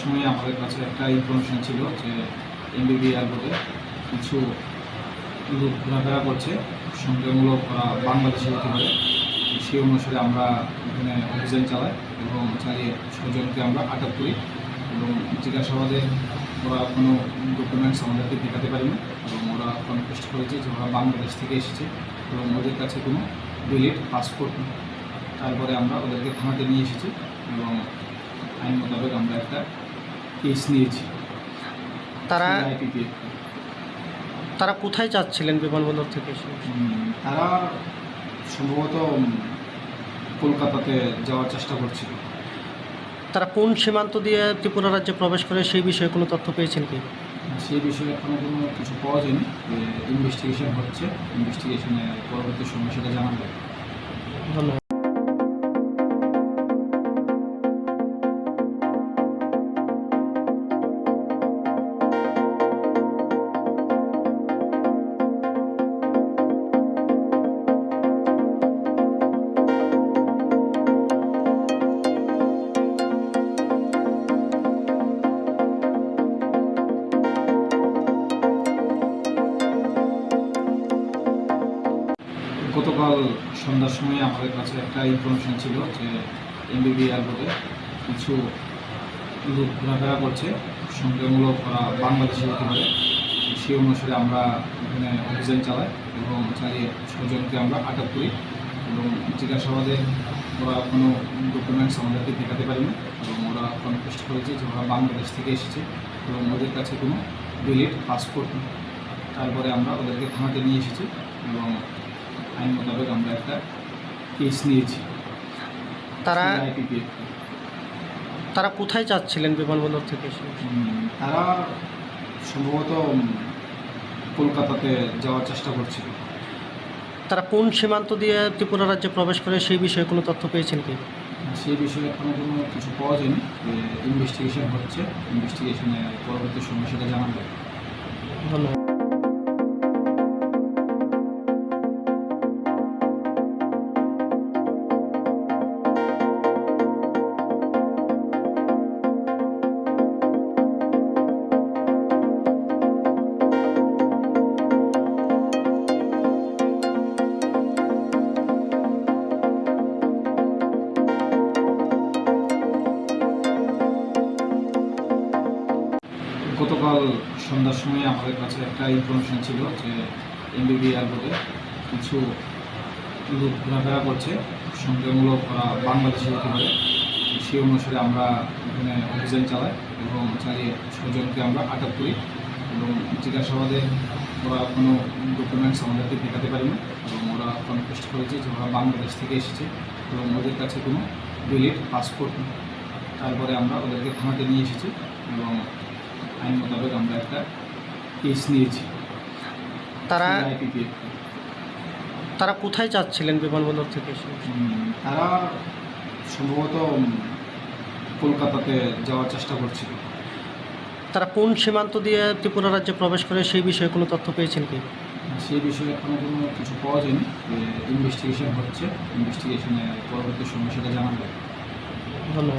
সময় আমাদের কাছে একটা ইনফরমেশন ছিল যে এমবিবি এয়ারপোর্টে কিছু লোক ঘোরাফেরা করছে ওরা বাংলাদেশে হতে পারে। সেই অনুসারে আমরা এখানে অভিযান চালাই এবং চালিয়ে ছজনকে আমরা আটক করি এবং জিজ্ঞাসাবাদে ওরা কোনো ডকুমেন্টস আমাদেরকে দেখাতে পারেনি এবং ওরা কনফেস্ট করেছে যে ওরা বাংলাদেশ থেকে এসেছে এবং ওদের কাছে কোনো বিলিট পাসপোর্ট নেই। তারপরে আমরা ওদেরকে থানাতে নিয়ে এসেছি এবং আইন মোতাবেক আমরা একটা কেস নিয়েছি। তারা তারা কোথায় যাচ্ছিলেন বিমানবন্দর থেকে? তারা সম্ভবত কলকাতাতে যাওয়ার চেষ্টা করছিল। তারা কোন সীমান্ত দিয়ে ত্রিপুরা রাজ্যে প্রবেশ করে সেই বিষয়ে কোনো তথ্য পেয়েছেন কি? সেই বিষয়ে এখনও কোনো কিছু পাওয়া যায়নি। ইনভেস্টিগেশন হচ্ছে। ইনভেস্টিগেশনে পরবর্তী সময় সেটা জানা যাবে। ধন্যবাদ। গতকাল সন্ধ্যার সময় আমাদের কাছে একটা ইনফরমেশন ছিল যে এমবিবি এয়ারপোর্টে কিছু লোক ঘোরাফেরা করছে। সন্দেহমূলক বাংলাদেশে হতে পারে। সেই অনুসারে আমরা এখানে অভিযান চালাই এবং চালিয়ে ছজনকে আমরা আটক করি এবং জিজ্ঞাসাবাদে ওরা কোনো ডকুমেন্টস আমাদেরকে দেখাতে পারেনি এবং ওরা কনফেস্ট করেছে যে ওরা বাংলাদেশ থেকে এসেছে এবং ওদের কাছে কোনো বিলিট পাসপোর্ট নেই। তারপরে আমরা ওদেরকে থানাতে নিয়ে এসেছি এবং আইন মোতাবেক আমরা একটা কেস নিয়েছি। তারা তারা কোথায় যাচ্ছিলেন বিমানবন্দর থেকে? তারা সম্ভবত কলকাতাতে যাওয়ার চেষ্টা করছিল। তারা কোন সীমান্ত দিয়ে ত্রিপুরা রাজ্যে প্রবেশ করে সেই বিষয়ে কোনো তথ্য পেয়েছেন কি? সেই বিষয়ে এখনও কোনো কিছু পাওয়া যায়নি। ইনভেস্টিগেশন হচ্ছে। ইনভেস্টিগেশনে পরবর্তী সময় সেটা জানা যাবে ধন্যবাদ। গতকাল সন্ধ্যার সময় আমাদের কাছে একটা ইনফরমেশন ছিল যে এমবিবি এয়ারপোর্টে কিছু লোক ঘোরাফেরা করছে, সন্দেহমূলক বাংলাদেশে হতে পারে। সেই অনুসারে আমরা এখানে অভিযান চালাই এবং চালিয়ে ছজনকে আমরা আটক করি এবং জিজ্ঞাসাবাদে ওরা কোনো ডকুমেন্টস আমাদেরকে দেখাতে পারেনি এবং ওরা কনফেস্ট করেছে যে ওরা বাংলাদেশ থেকে এসেছে এবং ওদের কাছে কোনো বিলিট পাসপোর্ট নেই। তারপরে আমরা ওদেরকে থানাতে নিয়ে এসেছি এবং আইন মোতাবেক আমরা একটা কেস নিয়েছি। তারা তারা কোথায় যাচ্ছিলেন বিমানবন্দর থেকে তারা সম্ভবত কলকাতাতে যাওয়ার চেষ্টা করছিল। তারা কোন সীমান্ত দিয়ে ত্রিপুরা রাজ্যে প্রবেশ করে সেই বিষয়ে কোনো তথ্য পেয়েছেন কি? সেই বিষয়ে এখনও কোনো কিছু পাওয়া যায়নি। ইনভেস্টিগেশন হচ্ছে। ইনভেস্টিগেশনে পরবর্তী সময় সেটা জানা যাবে ধন্যবাদ।